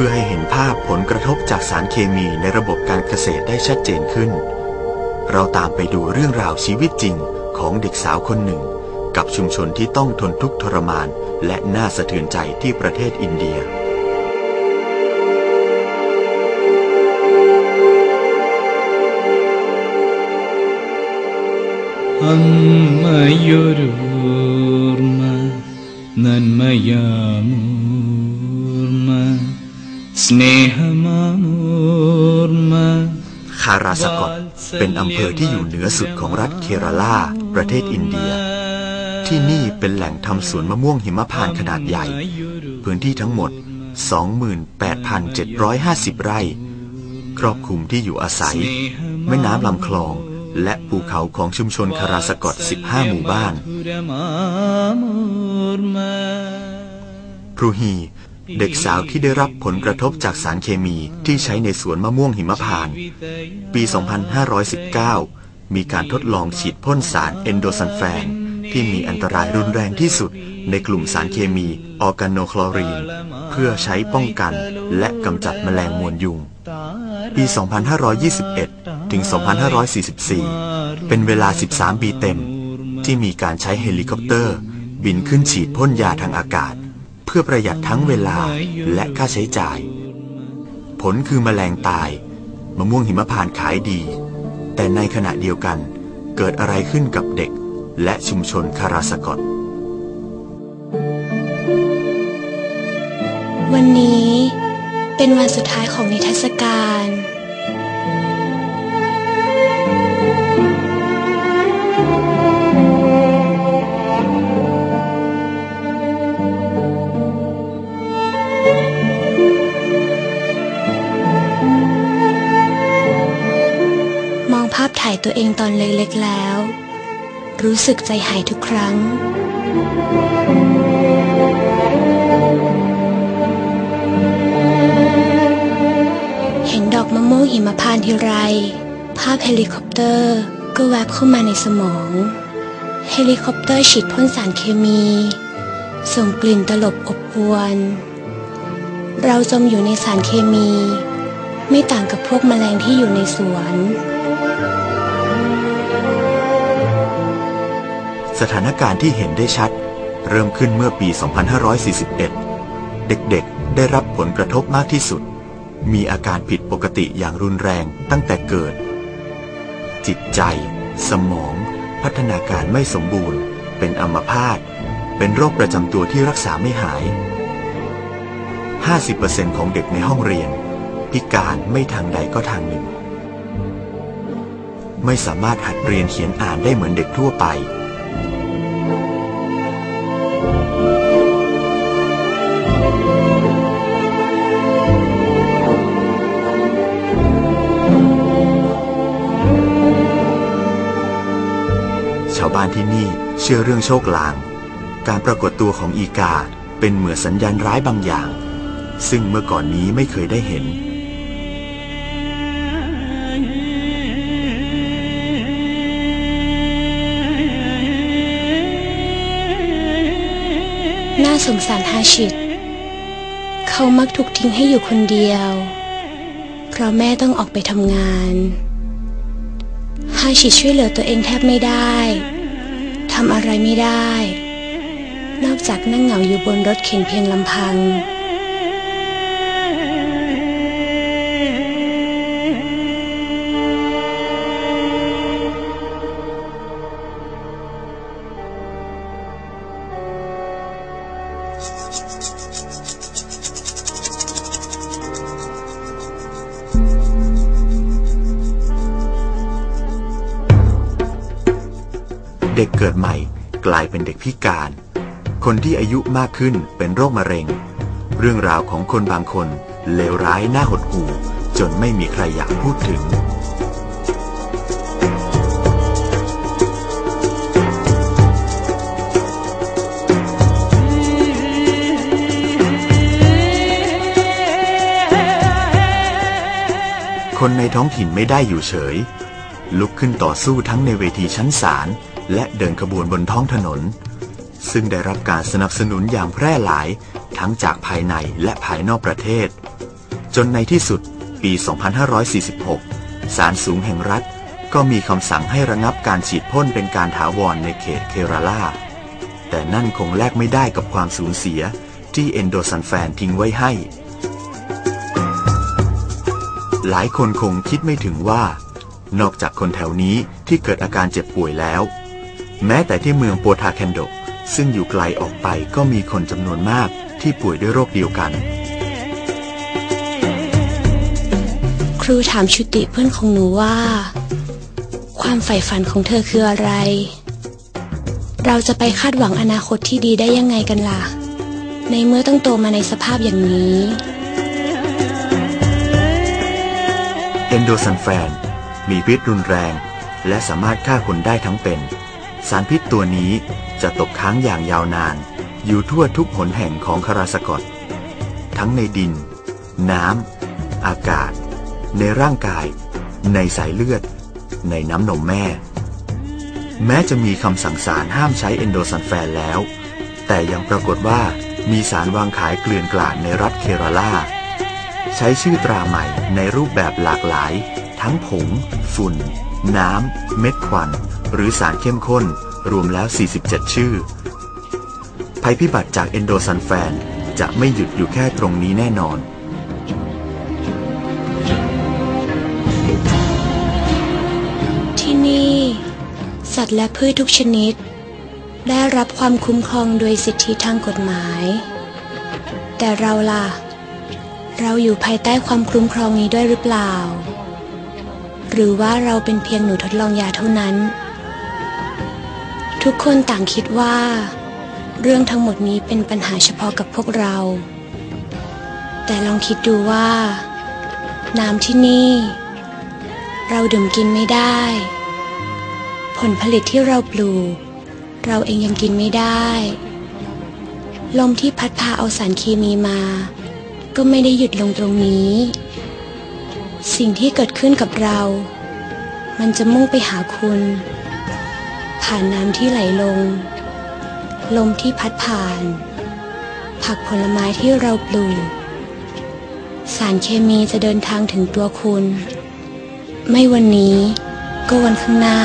พื่อให้เห็นภาพผลกระทบจากสารเคมีในระบบการเกษตรได้ชัดเจนขึ้น เราตามไปดูเรื่องราวชีวิตจริงของเด็กสาวคนหนึ่ง กับชุมชนที่ต้องทนทุกข์ทรมาน และน่าสะเทือนใจที่ประเทศอินเดียอัมมยุรุรมานันมยามู คาราสกอตเป็นอำเภอที่อยู่เหนือสุดของรัฐเคราลาประเทศอินเดีย ที่นี่เป็นแหล่งทำสวนมะม่วงหิมพานต์ขนาดใหญ่ พื้นที่ทั้งหมด 28,750 ไร่ ครอบคลุมที่อยู่อาศัย แม่น้ำลำคลองและภูเขาของชุมชนคาราสกอต 15 หมู่บ้าน พรูฮี เด็กสาวที่ได้รับผลกระทบจากสารเคมีที่ใช้ในสวนมะม่วงหิมพานต์ปี 2519 มีการทดลองฉีดพ่นสารเอนโดซันแฟน ที่มีอันตรายรุนแรงที่สุดในกลุ่มสารเคมีออร์แกโนคลอรีน เพื่อใช้ป้องกันและกำจัดแมลงมวนยุง ปี 2521 ถึง 2544 เป็นเวลา 13 ปีเต็ม ที่มีการใช้เฮลิคอปเตอร์ บินขึ้นฉีดพ่นยาทางอากาศ เพื่อประหยัดทั้งเวลาและค่าใช้จ่าย ผลคือแมลงตาย มะม่วงหิมพานขายดี แต่ในขณะเดียวกันเกิดอะไรขึ้นกับเด็กและชุมชนคาราสกอตวันนี้เป็นวันสุดท้ายของนิทรรศการ ถ่ายตัวเองตอนเล็กๆแล้ว รู้สึกใจหายทุกครั้ง เห็นดอกมะม่วงหิมพานทีไร ภาพเฮลิคอปเตอร์ก็แวบเข้ามาในสมอง เฮลิคอปเตอร์ฉีดพ่นสารเคมี ส่งกลิ่นตลบอบอวน เราจมอยู่ในสารเคมี ไม่ต่างกับพวกแมลงที่อยู่ในสวน สถานการณ์ที่เห็นได้ชัด เริ่มขึ้นเมื่อปี 2541 เด็กๆ ได้รับผลกระทบมากที่สุด มีอาการผิดปกติอย่างรุนแรงตั้งแต่เกิด จิตใจ สมอง พัฒนาการไม่สมบูรณ์ เป็นอัมพาต เป็นโรคประจำตัวที่รักษาไม่หาย 50%ของเด็กในห้องเรียน พิการไม่ทางใดก็ทางหนึ่ง ไม่สามารถหัดเรียนเขียนอ่านได้เหมือนเด็กทั่วไป บ้านที่นี่เชื่อเรื่องโชคลาง การปรากฏตัวของอีกาเป็นเหมือนสัญญาณร้ายบางอย่าง ซึ่งเมื่อก่อนนี้ไม่เคยได้เห็น น่าสงสารฮาชิด เขามักถูกทิ้งให้อยู่คนเดียว เพราะแม่ต้องออกไปทำงานฮาชิดช่วยเหลือตัวเองแทบไม่ได้ำอะไรไม่ได้ นอกจากนั่งเหงาอยู่บนรถเข็นเพียงลำพัง เด็กเกิดใหม่ กลายเป็นเด็กพิการ คนที่อายุมากขึ้นเป็นโรคมะเร็ง เรื่องราวของคนบางคนเลวร้ายน่าหดหู่จนไม่มีใครอยากพูดถึง คนในท้องถิ่นไม่ได้อยู่เฉย ลุกขึ้นต่อสู้ทั้งในเวทีชั้นศาล และเดินขบวนบนท้องถนน ซึ่งได้รับการสนับสนุนอย่างแพร่หลายทั้งจากภายในและภายนอกประเทศ จนในที่สุดปี 2546 ศาลสูงแห่งรัฐ ก็มีคำสั่งให้ระงับการฉีดพ่นเป็นการถาวรในเขตเคราลาแต่นั่นคงแลกไม่ได้กับความสูญเสียที่เอนโดซันแฟนทิ้งไว้ให้ หลายคนคงคิดไม่ถึงว่า นอกจากคนแถวนี้ที่เกิดอาการเจ็บป่วยแล้ว แม้แต่ที่เมืองโปทาแคนโด ซึ่งอยู่ไกลออกไปก็มีคนจำนวนมากที่ป่วยด้วยโรคเดียวกัน ครูถามชุติเพื่อนของหนูว่า ความใฝ่ฝันของเธอคืออะไร เราจะไปคาดหวังอนาคตที่ดีได้ยังไงกันล่ะ ในเมื่อต้องโตมาในสภาพอย่างนี้เอนโดซันแฟนมีพิษรุนแรง และสามารถฆ่าคนได้ทั้งเป็น สารพิษตัวนี้จะตกค้างอย่างยาวนาน อยู่ทั่วทุกหนแห่งของคาราสกอตทั้งในดิน น้ำ อากาศ ในร่างกาย ในสายเลือด ในน้ำนมแม่ แม้จะมีคำสั่งศาลห้ามใช้เอนโดซันแฟนแล้ว แต่ยังปรากฏว่ามีสารวางขายเกลื่อนกลาดในรัฐเคราลาใช้ชื่อตราใหม่ในรูปแบบหลากหลาย ทั้งผง ฝุ่น น้ำ เม็ดควัน หรือสารเข้มข้น รวมแล้ว 47 ชื่อ ภัยพิบัติจากเอนโดซันแฟน จะไม่หยุดอยู่แค่ตรงนี้แน่นอนที่นี่ สัตว์และพืชทุกชนิด ได้รับความคุ้มครองโดยสิทธิทางกฎหมาย แต่เราล่ะ เราอยู่ภายใต้ความคุ้มครองนี้ด้วยหรือเปล่า หรือว่าเราเป็นเพียงหนูทดลองยาเท่านั้น ทุกคนต่างคิดว่า เรื่องทั้งหมดนี้เป็นปัญหาเฉพาะกับพวกเรา แต่ลองคิดดูว่า น้ำที่นี่ เราดื่มกินไม่ได้ ผลผลิตที่เราปลูก เราเองยังกินไม่ได้ ลมที่พัดพาเอาสารเคมีมา ก็ไม่ได้หยุดลงตรงนี้ สิ่งที่เกิดขึ้นกับเรา มันจะมุ่งไปหาคุณ ผ่านน้ำที่ไหลลง ลมที่พัดผ่าน ผักผลไม้ที่เราปลูก สารเคมีจะเดินทางถึงตัวคุณ ไม่วันนี้ก็วันข้างหน้า